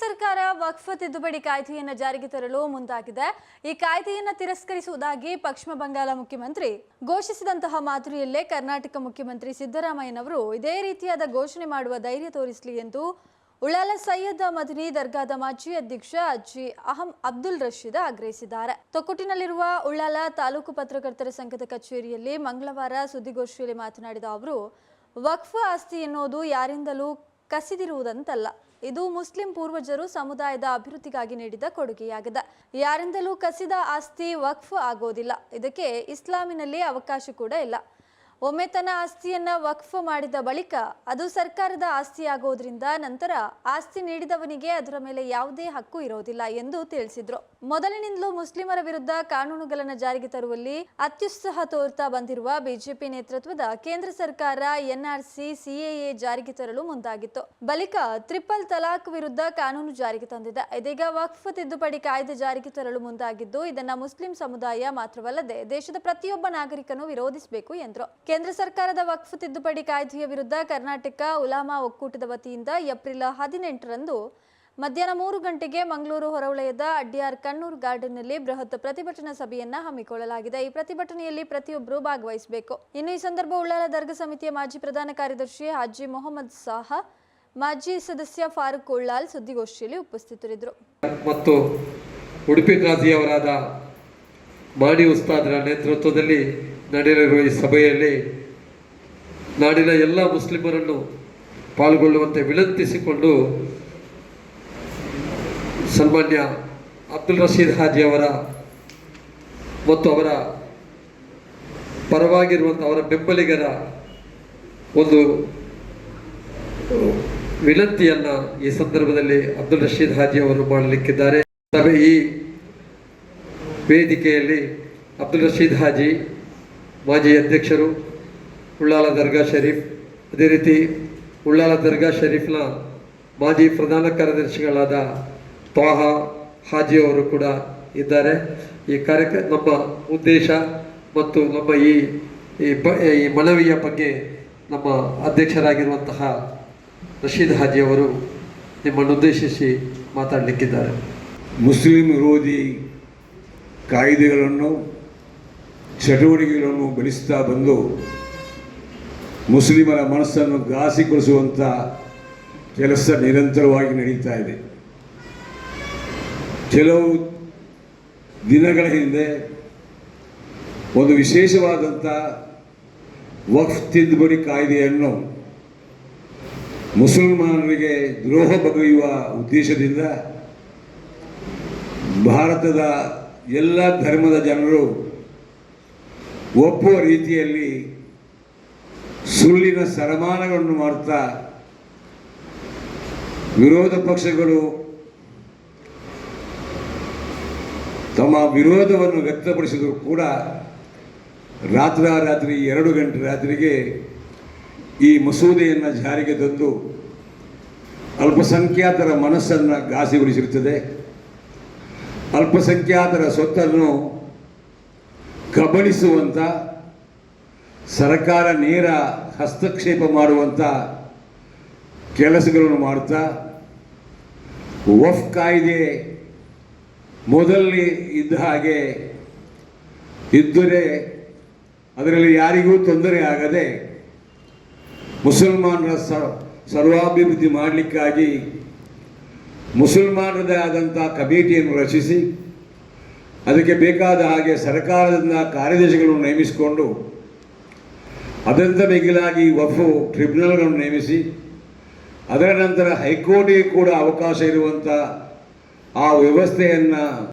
ಸರ್ಕಾರ ವಕ್ಫ್ ತಿದ್ದುಪಡಿ ಕಾಯ್ದೆಯನ್ನು ಜಾರಿಗೆ ತರಲು ಮುಂದಾಗಿದೆ. ಈ ಕಾಯ್ದೆಯನ್ನು ತಿರಸ್ಕರಿಸುವುದಾಗಿ ಪಶ್ಚಿಮ ಬಂಗಾಳ ಮುಖ್ಯಮಂತ್ರಿ ಘೋಷಿಸಿದಂತಹ ಮಾದರಿಯಲ್ಲೇ ಕರ್ನಾಟಕ ಮುಖ್ಯಮಂತ್ರಿ ಸಿದ್ದರಾಮಯ್ಯನವರು ಇದೇ ರೀತಿಯಾದ ಘೋಷಣೆ ಮಾಡುವ ಧೈರ್ಯ ತೋರಿಸಲಿ ಎಂದು ಉಳ್ಳಾಲ ಸೈಯದ್ ಮದನಿ ದರ್ಗಾದ ಮಾಜಿ ಅಧ್ಯಕ್ಷ ಅಜ್ಜಿ ಅಹಂ ಅಬ್ದುಲ್ ರಶೀದ್ ಆಗ್ರಹಿಸಿದ್ದಾರೆ. ತೊಕ್ಕೊಟ್ಟಿನಲ್ಲಿರುವ ಉಳ್ಳಾಲ ತಾಲೂಕು ಪತ್ರಕರ್ತರ ಸಂಘದ ಕಚೇರಿಯಲ್ಲಿ ಮಂಗಳವಾರ ಸುದ್ದಿಗೋಷ್ಠಿಯಲ್ಲಿ ಮಾತನಾಡಿದ ಅವರು, ವಕ್ಫ್ ಆಸ್ತಿ ಎನ್ನುವುದು ಯಾರಿಂದಲೂ ಕಸಿದಿರುವುದಂತಲ್ಲ. ಇದು ಮುಸ್ಲಿಂ ಪೂರ್ವಜರು ಸಮುದಾಯದ ಅಭಿವೃದ್ಧಿಗಾಗಿ ನೀಡಿದ ಕೊಡುಗೆಯಾಗಿದೆ. ಯಾರಿಂದಲೂ ಕಸಿದ ಆಸ್ತಿ ವಕ್ಫ್ ಆಗೋದಿಲ್ಲ. ಇದಕ್ಕೆ ಇಸ್ಲಾಮಿನಲ್ಲಿ ಅವಕಾಶ ಕೂಡ ಇಲ್ಲ. ಒಮ್ಮೆ ತನ್ನ ಆಸ್ತಿಯನ್ನ ವಕ್ಫ್ ಮಾಡಿದ ಬಳಿಕ ಅದು ಸರ್ಕಾರದ ಆಸ್ತಿಯಾಗೋದ್ರಿಂದ ನಂತರ ಆಸ್ತಿ ನೀಡಿದವನಿಗೆ ಅದರ ಮೇಲೆ ಯಾವುದೇ ಹಕ್ಕು ಇರೋದಿಲ್ಲ ಎಂದು ತಿಳಿಸಿದ್ರು. ಮೊದಲಿನಿಂದಲೂ ಮುಸ್ಲಿಮರ ವಿರುದ್ಧ ಕಾನೂನುಗಳನ್ನು ಜಾರಿಗೆ ತರುವಲ್ಲಿ ಅತ್ಯುತ್ಸಾಹ ತೋರ್ತಾ ಬಂದಿರುವ ಬಿಜೆಪಿ ನೇತೃತ್ವದ ಕೇಂದ್ರ ಸರ್ಕಾರ ಎನ್ಆರ್ಸಿ, ಸಿಎಎ ಜಾರಿಗೆ ತರಲು ಮುಂದಾಗಿತ್ತು. ಬಳಿಕ ಟ್ರಿಪಲ್ ತಲಾಕ್ ವಿರುದ್ಧ ಕಾನೂನು ಜಾರಿಗೆ ತಂದಿದೆ. ಇದೀಗ ವಕ್ಫ್ ತಿದ್ದುಪಡಿ ಕಾಯ್ದೆ ಜಾರಿಗೆ ತರಲು ಮುಂದಾಗಿದ್ದು, ಇದನ್ನ ಮುಸ್ಲಿಂ ಸಮುದಾಯ ಮಾತ್ರವಲ್ಲದೆ ದೇಶದ ಪ್ರತಿಯೊಬ್ಬ ನಾಗರಿಕನು ವಿರೋಧಿಸಬೇಕು ಎಂದರು. ಕೇಂದ್ರ ಸರ್ಕಾರದ ವಕ್ಫ್ ತಿದ್ದುಪಡಿ ಕಾಯ್ದೆಯ ವಿರುದ್ಧ ಕರ್ನಾಟಕ ಉಲಾಮಾ ಒಕ್ಕೂಟದ ವತಿಯಿಂದ ಏಪ್ರಿಲ್ ಹದಿನೆಂಟರಂದು ಮಧ್ಯಾಹ್ನ ಮೂರು ಗಂಟೆಗೆ ಮಂಗಳೂರು ಹೊರವಲಯದ ಅಡ್ಡಿಯಾರ್ ಕಣ್ಣೂರು ಗಾರ್ಡನ್ನಲ್ಲಿ ಬೃಹತ್ ಪ್ರತಿಭಟನಾ ಸಭೆಯನ್ನ ಹಮ್ಮಿಕೊಳ್ಳಲಾಗಿದೆ. ಈ ಪ್ರತಿಭಟನೆಯಲ್ಲಿ ಪ್ರತಿಯೊಬ್ಬರು ಭಾಗವಹಿಸಬೇಕು. ಇನ್ನು ಈ ಸಂದರ್ಭ ಉಳ್ಳಾಲ ದರ್ಗಾ ಸಮಿತಿಯ ಮಾಜಿ ಪ್ರಧಾನ ಕಾರ್ಯದರ್ಶಿ ಹಾಜಿ ಮೊಹಮ್ಮದ್ ಸಾಹಾ, ಮಾಜಿ ಸದಸ್ಯ ಫಾರೂಕ್ ಉಳ್ಳಾಲ್ ಸುದ್ದಿಗೋಷ್ಠಿಯಲ್ಲಿ ಉಪಸ್ಥಿತರಿದ್ದರು. ಮತ್ತು ಉಡುಪಿ ಗಾಜಿಯವರಾದ ಮಾಡಿ ಉಸ್ತಾದರ ನೇತೃತ್ವದಲ್ಲಿ ನಡೆಯಲಿರುವ ಈ ಸಭೆಯಲ್ಲಿ ನಾಡಿನ ಎಲ್ಲ ಮುಸ್ಲಿಮರನ್ನು ಪಾಲ್ಗೊಳ್ಳುವಂತೆ ವಿನಂತಿಸಿಕೊಂಡು ಸನ್ಮಾನ್ಯ ಅಬ್ದುಲ್ ರಶೀದ್ ಹಾಜಿ ಅವರ ಮತ್ತು ಅವರ ಪರವಾಗಿರುವಂಥ ಅವರ ಬೆಂಬಲಿಗರ ಒಂದು ವಿನಂತಿಯನ್ನು ಈ ಸಂದರ್ಭದಲ್ಲಿ ಅಬ್ದುಲ್ ರಶೀದ್ ಹಾಜಿ ಅವರು ಮಾಡಲಿಕ್ಕಿದ್ದಾರೆ. ಸಭೆ ಈ ವೇದಿಕೆಯಲ್ಲಿ ಅಬ್ದುಲ್ ರಶೀದ್ ಹಾಜಿ, ಮಾಜಿ ಅಧ್ಯಕ್ಷರು ಉಳ್ಳಾಲ ದರ್ಗಾ ಶರೀಫ್, ಅದೇ ರೀತಿ ಉಳ್ಳಾಲ ದರ್ಗಾ ಶರೀಫ್ನ ಮಾಜಿ ಪ್ರಧಾನ ಕಾರ್ಯದರ್ಶಿಗಳಾದ ತ್ವಾಹ ಹಾಜಿ ಅವರು ಕೂಡ ಇದ್ದಾರೆ. ಈ ಕಾರ್ಯಕ್ರಮ ನಮ್ಮ ಉದ್ದೇಶ ಮತ್ತು ನಮ್ಮ ಈ ಈ ಮನವಿಯ ಬಗ್ಗೆ ನಮ್ಮ ಅಧ್ಯಕ್ಷರಾಗಿರುವಂತಹ ರಶೀದ್ ನಿಮ್ಮನ್ನು ಉದ್ದೇಶಿಸಿ ಮಾತಾಡಲಿಕ್ಕಿದ್ದಾರೆ. ಮುಸ್ಲಿಂ ವಿರೋಧಿ ಕಾಯ್ದೆಗಳನ್ನು, ಚಟುವಟಿಕೆಗಳನ್ನು ಬೆಳೆಸ್ತಾ ಬಂದು ಮುಸ್ಲಿಮರ ಮನಸ್ಸನ್ನು ಘಾಸಿಗೊಳಿಸುವಂಥ ಕೆಲಸ ನಿರಂತರವಾಗಿ ನಡೀತಾ ಇದೆ. ಕೆಲವು ದಿನಗಳ ಹಿಂದೆ ಒಂದು ವಿಶೇಷವಾದಂಥ ವಕ್ಫ್ ತಿದ್ದುಪಡಿ ಕಾಯ್ದೆಯನ್ನು ಮುಸಲ್ಮಾನರಿಗೆ ದ್ರೋಹ ಬಗೆಯುವ ಉದ್ದೇಶದಿಂದ ಭಾರತದ ಎಲ್ಲ ಧರ್ಮದ ಜನರು ಒಪ್ಪುವ ರೀತಿಯಲ್ಲಿ ಸುಳ್ಳಿನ ಸರಮಾನಗಳನ್ನು ಮಾಡ್ತಾ ವಿರೋಧ ಪಕ್ಷಗಳು ತಮ್ಮ ವಿರೋಧವನ್ನು ವ್ಯಕ್ತಪಡಿಸಿದರೂ ಕೂಡ ರಾತ್ರಿ ಎರಡು ಗಂಟೆ ರಾತ್ರಿಗೆ ಈ ಮಸೂದೆಯನ್ನು ಜಾರಿಗೆ ತಂದು ಅಲ್ಪಸಂಖ್ಯಾತರ ಮನಸ್ಸನ್ನು ಘಾಸಿಗೊಳಿಸಿರುತ್ತದೆ. ಅಲ್ಪಸಂಖ್ಯಾತರ ಸ್ವತ್ತನ್ನು ಕಬಳಿಸುವಂಥ ಸರ್ಕಾರ ನೇರ ಹಸ್ತಕ್ಷೇಪ ಮಾಡುವಂಥ ಕೆಲಸಗಳನ್ನು ಮಾಡ್ತಾ ವಫ್ ಕಾಯ್ದೆ ಮೊದಲನೇ ಇದ್ದ ಹಾಗೆ ಇದ್ದರೆ ಅದರಲ್ಲಿ ಯಾರಿಗೂ ತೊಂದರೆ ಆಗದೆ ಮುಸಲ್ಮಾನರ ಸರ್ವಾಭಿವೃದ್ಧಿ ಮಾಡಲಿಕ್ಕಾಗಿ ಮುಸಲ್ಮಾನರದೇ ಆದಂಥ ಕಮಿಟಿಯನ್ನು ರಚಿಸಿ, ಅದಕ್ಕೆ ಬೇಕಾದ ಹಾಗೆ ಸರ್ಕಾರದಿಂದ ಕಾರ್ಯದರ್ಶಿಗಳನ್ನು ನೇಮಿಸಿಕೊಂಡು ಅದರಿಂದ ಮಿಗಿಲಾಗಿ ವಫು ಟ್ರಿಬ್ಯುನಲ್ಗಳನ್ನು ನೇಮಿಸಿ, ಅದರ ನಂತರ ಹೈಕೋರ್ಟಿಗೆ ಕೂಡ ಅವಕಾಶ ಇರುವಂಥ ಆ ವ್ಯವಸ್ಥೆಯನ್ನು